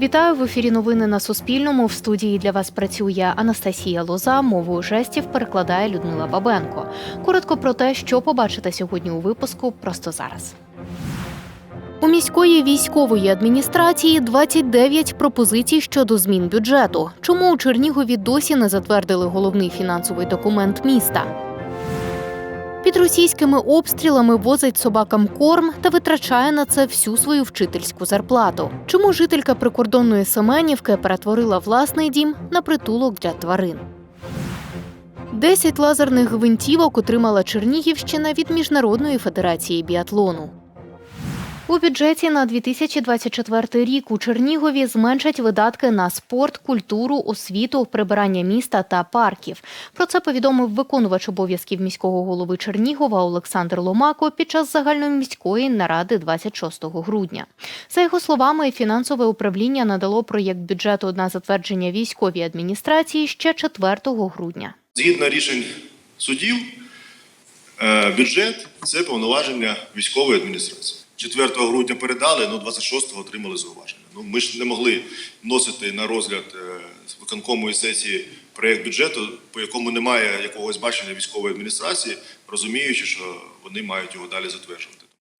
Вітаю в ефірі. Новини на Суспільному. В студії для вас працює Анастасія Лоза. Мовою жестів перекладає Людмила Бабенко. Коротко про те, що побачите сьогодні у випуску. Просто зараз. У міської військової адміністрації 29 пропозицій щодо змін бюджету. Чому у Чернігові досі не затвердили головний фінансовий документ міста? Під російськими обстрілами возить собакам корм та витрачає на це всю свою вчительську зарплату. Чому жителька прикордонної Семенівки перетворила власний дім на притулок для тварин? Десять лазерних гвинтівок отримала Чернігівщина від Міжнародної федерації біатлону. У бюджеті на 2024 рік у Чернігові зменшать видатки на спорт, культуру, освіту, прибирання міста та парків. Про це повідомив виконувач обов'язків міського голови Чернігова Олександр Ломако під час загальноміської наради 26 грудня. За його словами, фінансове управління надало проєкт бюджету на затвердження військовій адміністрації ще 4 грудня. Згідно рішень судів, е, бюджет це повноваження військової адміністрації. 4 грудня передали, ну 26-го отримали зауваження. Ну ми ж не могли вносити на розгляд е, виконкому сесії проєкт бюджету, по якому немає якогось бачення військової адміністрації, розуміючи, що вони мають його далі затверджувати.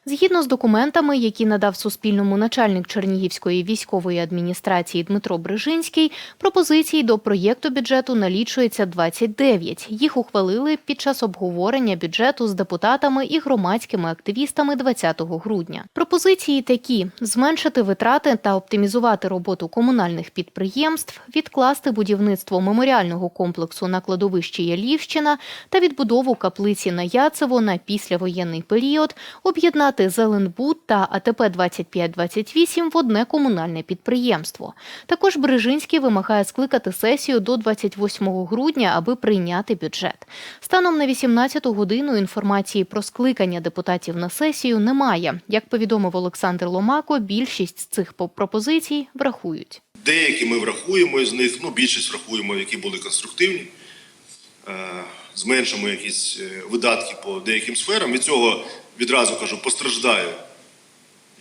Згідно з документами, які надав Суспільному начальник Чернігівської військової адміністрації Дмитро Брижинський, пропозицій до проєкту бюджету налічується 29. Їх ухвалили під час обговорення бюджету з депутатами і громадськими активістами 20 грудня. Пропозиції такі: зменшити витрати та оптимізувати роботу комунальних підприємств, відкласти будівництво меморіального комплексу на кладовищі Ялівщина та відбудову каплиці на Яцево на післявоєнний період, об'єднати Зеленбуд та АТП 2528 в одне комунальне підприємство. Також Бережинський вимагає скликати сесію до 28 грудня, аби прийняти бюджет. Станом на 18 годину інформації про скликання депутатів на сесію немає. Як повідомив Олександр Ломако, більшість з цих по- пропозицій врахують. Деякі ми врахуємо з них, ну більшість врахуємо, які були конструктивні. Зменшимо якісь е, видатки по деяким сферам. Від цього відразу кажу, постраждає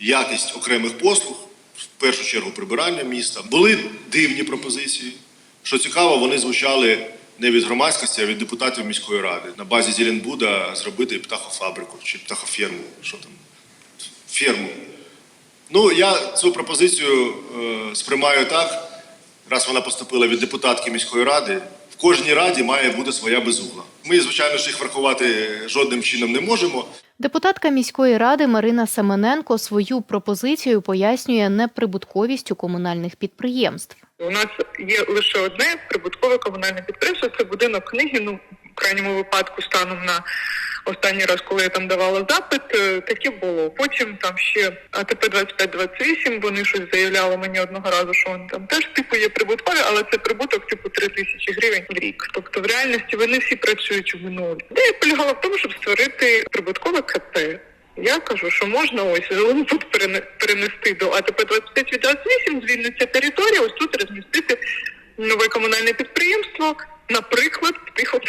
якість окремих послуг, в першу чергу прибирання міста. Були дивні пропозиції. Що цікаво, вони звучали не від громадськості, а від депутатів міської ради. На базі Зеленбуда зробити птахофабрику чи птахоферму. Що там? Ферму. Ну, я цю пропозицію е, сприймаю так, раз вона поступила від депутатки міської ради. В кожній раді має бути своя безугла. Ми, звичайно ж, їх врахувати жодним чином не можемо. Депутатка міської ради Марина Семененко свою пропозицію пояснює неприбутковістю комунальних підприємств. У нас є лише одне прибуткове комунальне підприємство. Це будинок книги. Ну в крайньому випадку станом на останній раз, коли я там давала запит, е, таке було. Потім там ще АТП 2528, Вони щось заявляли мені одного разу, що вони там теж типу є прибуткові, але це прибуток типу 3 тисячі гривень в рік. Тобто в реальності вони всі працюють в нуль. Ідея полягала в тому, щоб створити прибуткове КП. Я кажу, що можна ось перене- перенести до АТП 2528, звільниться територія, ось тут розмістити нове комунальне підприємство, наприклад, птихо-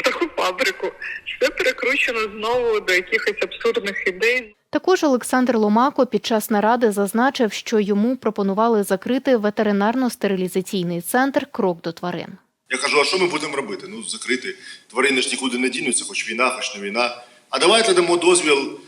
птахофабрику. Все перекручено знову до якихось абсурдних ідей. Також Олександр Ломако під час наради зазначив, що йому пропонували закрити ветеринарно-стерилізаційний центр Крок до тварин. Я кажу, а що ми будемо робити? Ну, закрити. Тварини ж нікуди не дінуться, хоч війна, хоч не війна. А давайте дамо дозвіл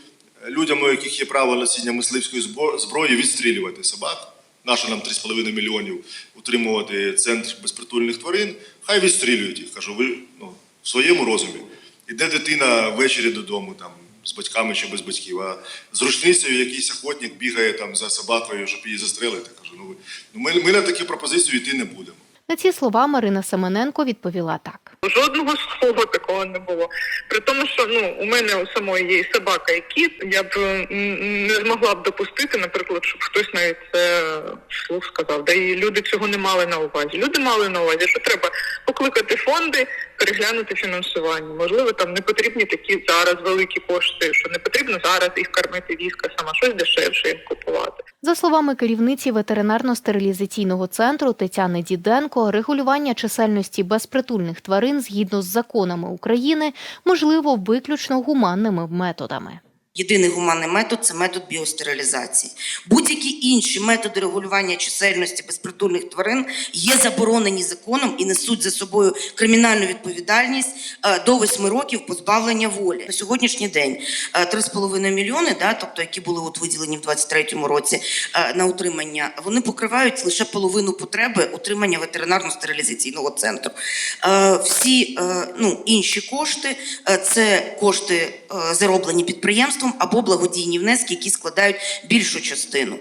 людям, у яких є право носіння мисливської збро- зброї, відстрілювати собак. Нащо нам 3,5 мільйонів утримувати центр безпритульних тварин? Хай відстрілюють їх. Кажу, ви ну, в своєму розумі. Іде дитина ввечері додому там, з батьками чи без батьків, а з рушницею якийсь охотник бігає там за собакою, щоб її застрелити. Кажу, ну, ну ми, ми на такі пропозиції йти не будемо. На ці слова Марина Семененко відповіла так. Жодного слова такого не було. При тому, що ну у мене у самої є і собака, і кіт. Я б не змогла б допустити, наприклад, щоб хтось навіть це вслух сказав. Да і люди цього не мали на увазі. Люди мали на увазі, що треба покликати фонди, переглянути фінансування. Можливо, там не потрібні такі зараз великі кошти, що не потрібно зараз їх кормити війська сама, щось дешевше їм купувати. За словами керівниці ветеринарно-стерилізаційного центру Тетяни Діденко, регулювання чисельності безпритульних тварин згідно з законами України можливо виключно гуманними методами. Єдиний гуманний метод це метод біостерилізації. Будь-які інші методи регулювання чисельності безпритульних тварин є заборонені законом і несуть за собою кримінальну відповідальність е, до 8 років позбавлення волі. На сьогоднішній день е, 3,5 мільйони, да, тобто які були от виділені в 23-му році е, на утримання, вони покривають лише половину потреби утримання ветеринарно-стерилізаційного центру. Е, Всі е, ну, інші кошти е, це кошти е, зароблені підприємством або благодійні внески, які складають більшу частину.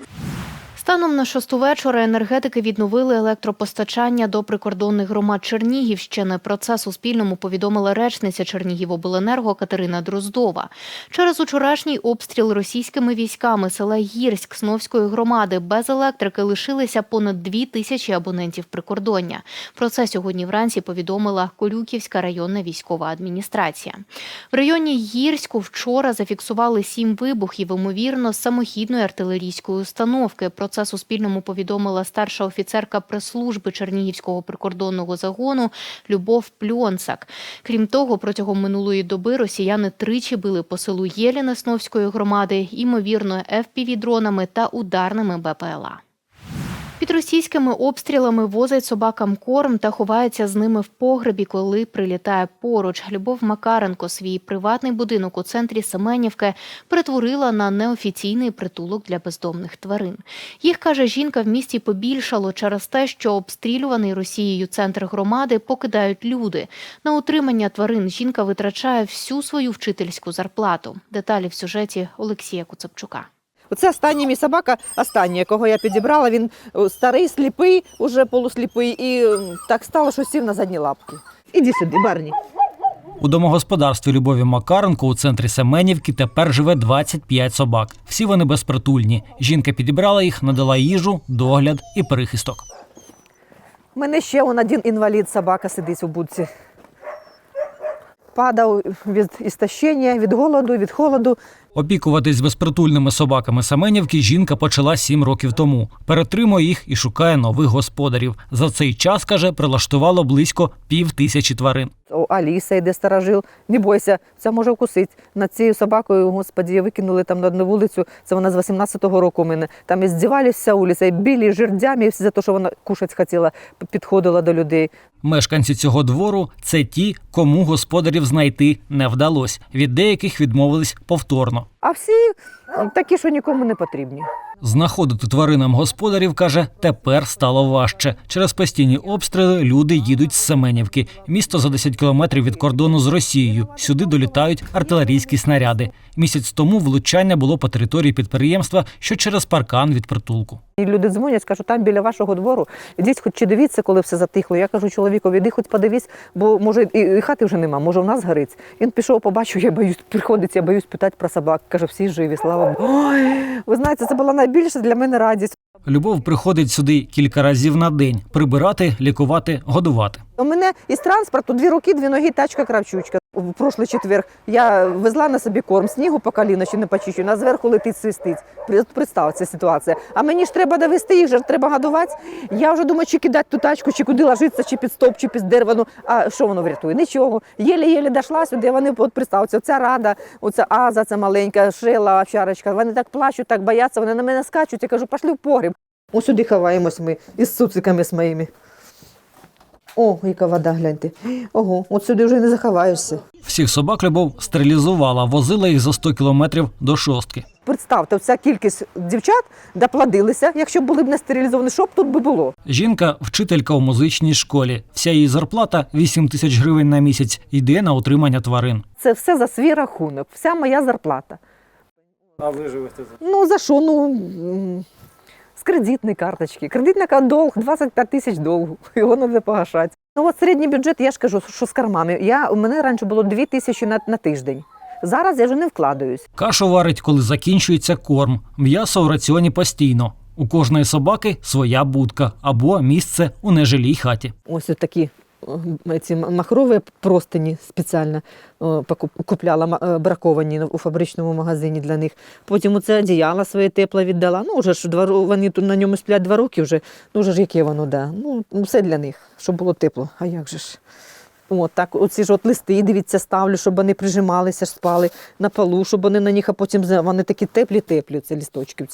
Станом на шосту вечора енергетики відновили електропостачання до прикордонних громад Чернігівщини. Про це Суспільному повідомила речниця Чернігівобленерго Катерина Дроздова. Через учорашній обстріл російськими військами села Гірськ Сновської громади без електрики лишилися понад дві тисячі абонентів прикордоння. Про це сьогодні вранці повідомила Колюківська районна військова адміністрація. В районі Гірську вчора зафіксували сім вибухів, ймовірно, з самохідної артилерійської установки. Про це Суспільному повідомила старша офіцерка прес-служби Чернігівського прикордонного загону Любов Пльонцак. Крім того, протягом минулої доби росіяни тричі били по селу Єлі Несновської громади, імовірно, FPV-дронами та ударними БПЛА. Під російськими обстрілами возять собакам корм та ховається з ними в погребі, коли прилітає поруч. Любов Макаренко свій приватний будинок у центрі Семенівки перетворила на неофіційний притулок для бездомних тварин. Їх каже жінка в місті побільшало через те, що обстрілюваний Росією центр громади покидають люди. На утримання тварин жінка витрачає всю свою вчительську зарплату. Деталі в сюжеті Олексія Куцепчука. Оце остання мій собака, остання, якого я підібрала. Він е, старий, сліпий, уже полусліпий, і так стало, що сів на задні лапки. Іди сюди, Барні. У домогосподарстві Любові Макаренко у центрі Семенівки тепер живе 25 собак. Всі вони безпритульні. Жінка підібрала їх, надала їжу, догляд і перехисток. У мене ще он один інвалід, собака сидить у будці. Падав від істощення, від голоду, від холоду. Опікуватись безпритульними собаками Семенівки жінка почала сім років тому. Перетримує їх і шукає нових господарів. За цей час, каже, прилаштувало близько пів тисячі тварин. О, Аліса йде сторожил. Не бойся, ця може вкусити. Над цією собакою, господі, викинули там на одну вулицю. Це вона з 18-го року у мене. Там і здівались вся вулиця, і білі жердями, і все за те, що вона кушати хотіла, підходила до людей. Мешканці цього двору це ті, кому господарів знайти не вдалось. Від деяких відмовились повторно. А всі такі, що нікому не потрібні. Знаходити тваринам господарів каже, тепер стало важче. Через постійні обстріли люди їдуть з Семенівки. Місто за 10 кілометрів від кордону з Росією. Сюди долітають артилерійські снаряди. Місяць тому влучання було по території підприємства, що через паркан від притулку. І люди дзвонять, кажуть, там біля вашого двору, ідіть хоч чи дивіться, коли все затихло. Я кажу чоловікові, іди хоч подивись, бо може і, хати вже нема, може в нас горить. Він пішов, побачив, я боюсь, приходить, я боюсь питати про собак. Каже, всі живі, слава Ой, ви знаєте, це була найбільша для мене радість. Любов приходить сюди кілька разів на день прибирати, лікувати, годувати. У мене із транспорту дві руки, дві ноги, тачка кравчучка. В прошлий четвер я везла на собі корм, снігу по коліна чи не почищу, на зверху летить свистить. Представ, ця ситуація. А мені ж треба довести, їх же треба годувати. Я вже думаю, чи кидати ту тачку, чи куди ложитися, чи під стовп, чи під дерево. Ну, а що воно врятує? Нічого. Єлі-єлі дійшла сюди, вони от представте, оця рада, оця аза, ця маленька, шила, овчарочка. Вони так плачуть, так бояться, вони на мене скачуть. Я кажу, пошли в погріб. Ось сюди ховаємось ми із цуциками з моїми. О, яка вода, гляньте. Ого, от сюди вже не заховаєшся. Всіх собак Любов стерилізувала, возила їх за 100 кілометрів до шостки. Представте, вся кількість дівчат доплодилися, якщо були б не стерилізовані, що б тут би було? Жінка вчителька у музичній школі. Вся її зарплата 8 тисяч гривень на місяць йде на утримання тварин. Це все за свій рахунок, вся моя зарплата. А ви живете за Ну за що? Ну м, з кредитної карточки. Кредитна долг 25 тисяч довгу. Його треба погашати. Ну от середній бюджет, я ж кажу, що з кармами. Я, у мене раніше було 2 тисячі на, на тиждень. Зараз я вже не вкладаюсь. кашу варить, коли закінчується корм. М'ясо в раціоні постійно. У кожної собаки своя будка або місце у нежилій хаті. Ось такі ці махрові простині спеціально купляла е, браковані у фабричному магазині для них. Потім оце одіяло своє тепле віддала. Ну, вже ж два, вони на ньому сплять два роки вже. Ну, вже ж яке воно, да. Ну, все для них, щоб було тепло. А як же ж? От так, оці ж от листи, дивіться, ставлю, щоб вони прижималися, спали на полу, щоб вони на них, а потім вони такі теплі-теплі, ці лісточки.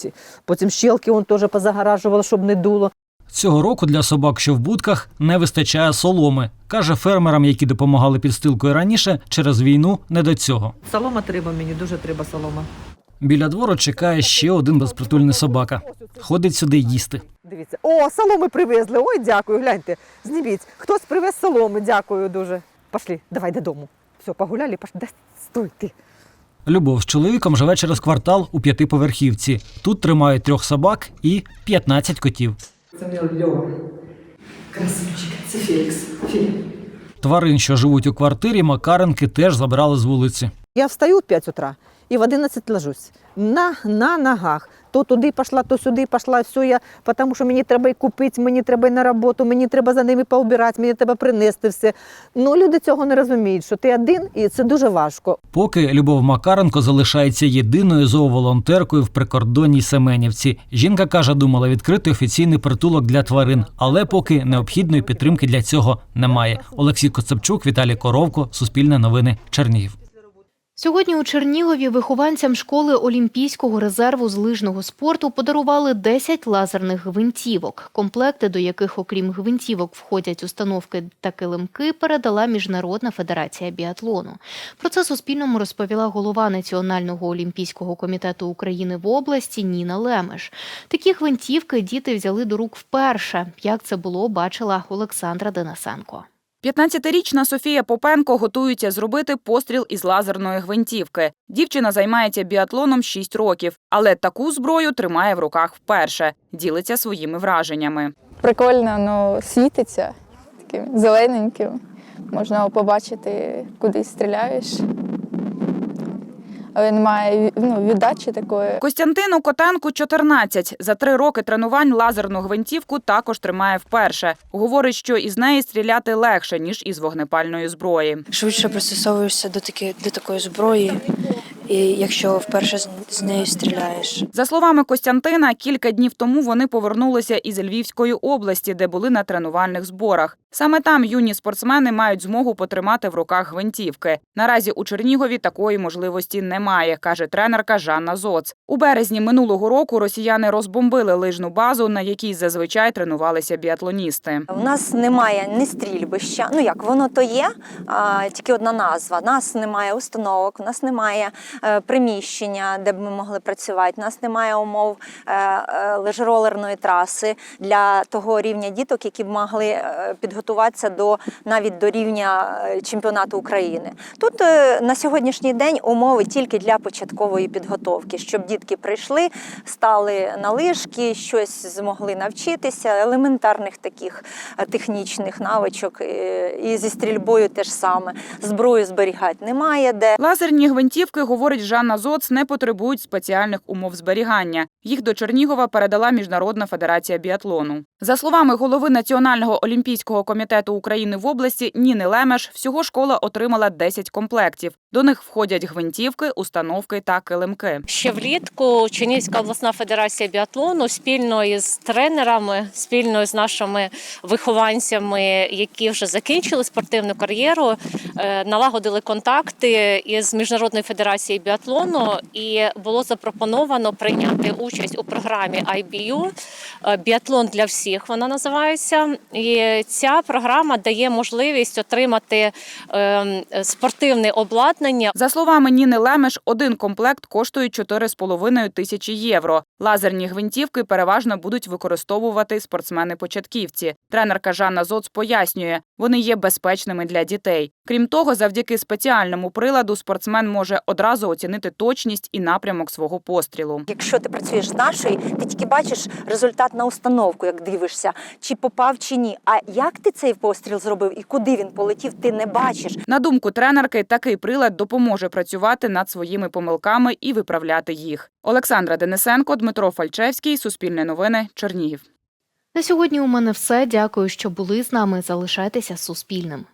Потім щелки теж позагоражувала, щоб не дуло. Цього року для собак, що в будках, не вистачає соломи. Каже фермерам, які допомагали підстилкою раніше, через війну не до цього. Солома треба мені, дуже треба солома. Біля двору чекає ще один безпритульний собака. Ходить сюди їсти. Дивіться, о, соломи привезли. Ой, дякую, гляньте. Зніміть. Хтось привез соломи, дякую дуже. Пошли, давай додому. Все, погуляли, пошли. Да, стой ти. Любов з чоловіком живе через квартал у п'ятиповерхівці. Тут тримають трьох собак і 15 котів. Це мій Льова. Красунчик, це Фелікс. Фелікс. Тварин, що живуть у квартирі, Макаренки теж забрали з вулиці. Я встаю в 5 утра і в 11 ложусь. На, на ногах. То туди пішла, то сюди пішла, все я, тому що мені треба і купити, мені треба і на роботу, мені треба за ними поубирати, мені треба принести все. Ну, люди цього не розуміють, що ти один, і це дуже важко. Поки Любов Макаренко залишається єдиною зооволонтеркою в прикордонній Семенівці. Жінка каже, думала відкрити офіційний притулок для тварин, але поки необхідної підтримки для цього немає. Олексій Коцепчук, Віталій Коровко, Суспільне новини, Чернігів. Сьогодні у Чернігові вихованцям школи Олімпійського резерву з лижного спорту подарували 10 лазерних гвинтівок. Комплекти, до яких, окрім гвинтівок, входять установки та килимки, передала Міжнародна федерація біатлону. Про це Суспільному розповіла голова Національного олімпійського комітету України в області Ніна Лемеш. Такі гвинтівки діти взяли до рук вперше. Як це було, бачила Олександра Денисенко. 15-річна Софія Попенко готується зробити постріл із лазерної гвинтівки. Дівчина займається біатлоном 6 років, але таку зброю тримає в руках вперше. Ділиться своїми враженнями. Прикольно, ну світиться таким зелененьким. Можна побачити, куди стріляєш. Немає ну, віддачі такої. Костянтину Котенку 14. За три роки тренувань лазерну гвинтівку також тримає вперше. Говорить, що із неї стріляти легше ніж із вогнепальної зброї. швидше пристосовуєшся до таки до такої зброї, якщо вперше з, нею стріляєш. За словами Костянтина, кілька днів тому вони повернулися із Львівської області, де були на тренувальних зборах. Саме там юні спортсмени мають змогу потримати в руках гвинтівки. Наразі у Чернігові такої можливості немає, каже тренерка Жанна Зоц. У березні минулого року росіяни розбомбили лижну базу, на якій зазвичай тренувалися біатлоністи. У нас немає ні стрільбища. Ну як воно то є, а, тільки одна назва. У нас немає установок, у нас немає приміщення, де б ми могли працювати. У нас немає умов е, е, траси для того рівня діток, які б могли е, підготуватися до навіть до рівня е, чемпіонату України. Тут е, на сьогоднішній день умови тільки для початкової підготовки, щоб дітки прийшли, стали на лижки, щось змогли навчитися, елементарних таких е, технічних навичок. е, І зі стрільбою теж саме. Зброю зберігати немає де. Лазерні гвинтівки, говорить Жанна Зоц, не потребують спеціальних умов зберігання. Їх до Чернігова передала Міжнародна федерація біатлону. За словами голови Національного олімпійського комітету України в області Ніни Лемеш, всього школа отримала 10 комплектів. До них входять гвинтівки, установки та килимки. Ще влітку Чернігівська обласна федерація біатлону спільно із тренерами, спільно з нашими вихованцями, які вже закінчили спортивну кар'єру, е, налагодили контакти із міжнародною федерацією біатлону, і було запропоновано прийняти участь у програмі IBU е, Біатлон для всіх. Вона називається. І ця програма дає можливість отримати е, спортивне обладнання. За словами Ніни Лемеш, один комплект коштує 4,5 тисячі євро. Лазерні гвинтівки переважно будуть використовувати спортсмени-початківці. Тренерка Жанна Зоц пояснює, вони є безпечними для дітей. Крім того, завдяки спеціальному приладу спортсмен може одразу оцінити точність і напрямок свого пострілу. Якщо ти працюєш з нашою, ти тільки бачиш результат на установку, як дивишся, чи попав, чи ні. А як ти цей постріл зробив і куди він полетів, ти не бачиш. На думку тренерки, такий прилад допоможе працювати над своїми помилками і виправляти їх. Олександра Денисенко, Дмитро Фальчевський, Суспільне новини, Чернігів. На сьогодні у мене все. Дякую, що були з нами. Залишайтеся Суспільним.